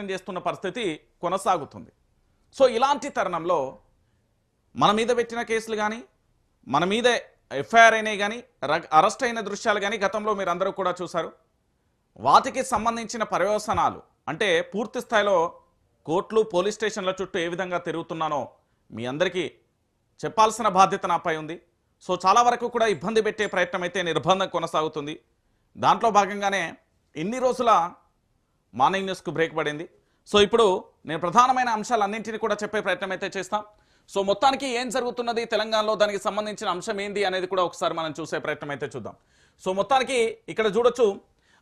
చేస్తున్న పరిస్థితి కొనసాగుతుంది. సో ఇలాంటి తరుణంలో మన మీద పెట్టిన కేసులు కానీ మన మీద ఎఫ్ఐఆర్ అయినాయి కానీ అరెస్ట్ అయిన దృశ్యాలు కానీ గతంలో మీరు అందరూ కూడా చూశారు. వాటికి సంబంధించిన పర్యవసనాలు అంటే పూర్తి స్థాయిలో కోర్టులు పోలీస్ స్టేషన్ల చుట్టూ ఏ విధంగా తిరుగుతున్నానో మీ అందరికీ చెప్పాల్సిన బాధ్యత నాపై ఉంది. సో చాలా వరకు కూడా ఇబ్బంది పెట్టే ప్రయత్నం అయితే నిర్బంధం కొనసాగుతుంది. దాంట్లో భాగంగానే ఇన్ని రోజుల మార్నింగ్ న్యూస్కు బ్రేక్ పడింది. సో ఇప్పుడు నేను ప్రధానమైన అంశాలన్నింటినీ కూడా చెప్పే ప్రయత్నం అయితే చేస్తాం. సో మొత్తానికి ఏం జరుగుతున్నది తెలంగాణలో దానికి సంబంధించిన అంశం ఏంది అనేది కూడా ఒకసారి మనం చూసే ప్రయత్నం అయితే చూద్దాం. సో మొత్తానికి ఇక్కడ చూడొచ్చు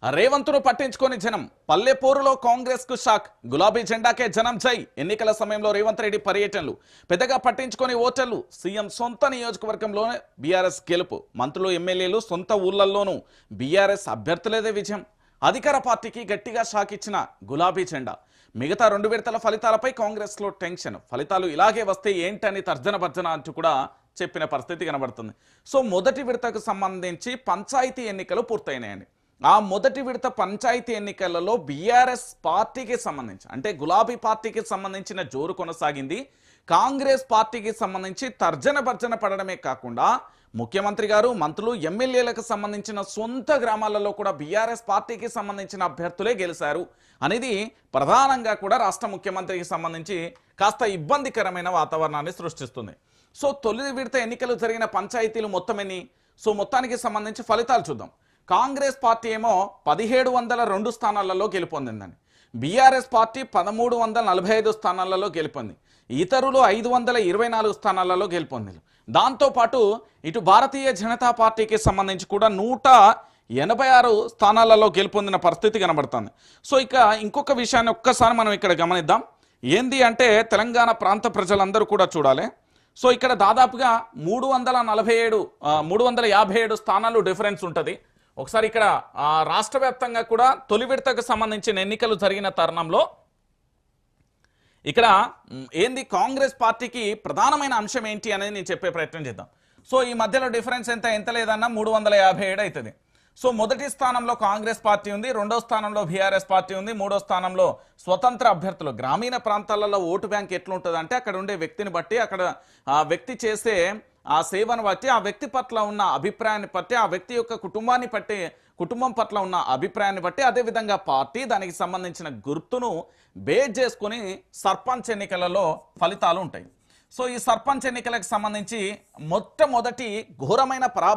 రేవంత్ను పట్టించుకొని జనం పల్లెపూరులో కాంగ్రెస్కు షాక్ గులాబీ జెండాకే జనం జై ఎన్నికల సమయంలో రేవంత్ రెడ్డి పర్యటనలు పెద్దగా పట్టించుకొని ఓటర్లు సీఎం సొంత నియోజకవర్గంలోనే బీఆర్ఎస్ గెలుపు మంత్రులు ఎమ్మెల్యేలు సొంత ఊళ్ళల్లోనూ బీఆర్ఎస్ అభ్యర్థులేదే విజయం. అధికార పార్టీకి గట్టిగా షాక్ ఇచ్చిన గులాబీ జెండా. మిగతా రెండు విడతల ఫలితాలపై కాంగ్రెస్లో టెన్షన్. ఫలితాలు ఇలాగే వస్తే ఏంటని తర్జన భర్జన అంటూ కూడా చెప్పిన పరిస్థితి కనబడుతుంది. సో మొదటి విడతకు సంబంధించి పంచాయతీ ఎన్నికలు పూర్తయినాయండి. ఆ మొదటి విడత పంచాయతీ ఎన్నికలలో బీఆర్ఎస్ పార్టీకి సంబంధించి అంటే గులాబీ పార్టీకి సంబంధించిన జోరు కొనసాగింది. కాంగ్రెస్ పార్టీకి సంబంధించి తర్జన భర్జన పడడమే కాకుండా ముఖ్యమంత్రి గారు మంత్రులు ఎమ్మెల్యేలకు సంబంధించిన సొంత గ్రామాలలో కూడా బీఆర్ఎస్ పార్టీకి సంబంధించిన అభ్యర్థులే గెలిచారు అనేది ప్రధానంగా కూడా రాష్ట్ర ముఖ్యమంత్రికి సంబంధించి కాస్త ఇబ్బందికరమైన వాతావరణాన్ని సృష్టిస్తుంది. సో తొలి విడత ఎన్నికలు జరిగిన పంచాయతీలు మొత్తం సో మొత్తానికి సంబంధించి ఫలితాలు చూద్దాం. కాంగ్రెస్ పార్టీ ఏమో పదిహేడు వందల రెండు స్థానాలలో గెలుపొందిందండి బీఆర్ఎస్ పార్టీ పదమూడు వందల నలభై ఐదు స్థానాలలో గెలుపొంది. ఇతరులు ఐదు వందల ఇరవై నాలుగు స్థానాలలో గెలుపొందారు. దాంతోపాటు ఇటు భారతీయ జనతా పార్టీకి సంబంధించి కూడా నూట ఎనభై ఆరు స్థానాలలో గెలుపొందిన పరిస్థితి కనబడుతుంది. సో ఇక ఇంకొక విషయాన్ని ఒక్కసారి మనం ఇక్కడ గమనిద్దాం. ఏంది అంటే తెలంగాణ ప్రాంత ప్రజలందరూ కూడా చూడాలి. సో ఇక్కడ దాదాపుగా మూడు వందల నలభై ఏడు మూడు వందల యాభై ఏడు స్థానాలు డిఫరెన్స్ ఉంటుంది. ఒకసారి ఇక్కడ రాష్ట్ర వ్యాప్తంగా కూడా తొలి విడతకు సంబంధించిన ఎన్నికలు జరిగిన తరుణంలో ఇక్కడ ఏంది కాంగ్రెస్ పార్టీకి ప్రధానమైన అంశం ఏంటి అనేది నేను చెప్పే ప్రయత్నం చేద్దాం. సో ఈ మధ్యలో డిఫరెన్స్ ఎంత ఎంత లేదన్నా మూడు వందల యాభై ఏడు అవుతుంది సో మొదటి స్థానంలో కాంగ్రెస్ పార్టీ ఉంది రెండో స్థానంలో బీఆర్ఎస్ పార్టీ ఉంది మూడో స్థానంలో స్వతంత్ర అభ్యర్థులు. గ్రామీణ ప్రాంతాలలో ఓటు బ్యాంక్ ఎట్లుంటుంది అంటే అక్కడ ఉండే వ్యక్తిని బట్టి అక్కడ ఆ వ్యక్తి చేసే ఆ సేవను బట్టి ఆ వ్యక్తి పట్ల ఉన్న అభిప్రాయాన్ని బట్టి ఆ వ్యక్తి యొక్క కుటుంబాన్ని బట్టి కుటుంబం పట్ల ఉన్న అభిప్రాయాన్ని బట్టి అదేవిధంగా పార్టీ దానికి సంబంధించిన గుర్తును బేస్ చేసుకొని సర్పంచ్ ఎన్నికలలో ఫలితాలు ఉంటాయి. సో ఈ సర్పంచ్ ఎన్నికలకు సంబంధించి మొట్టమొదటి ఘోరమైన పరా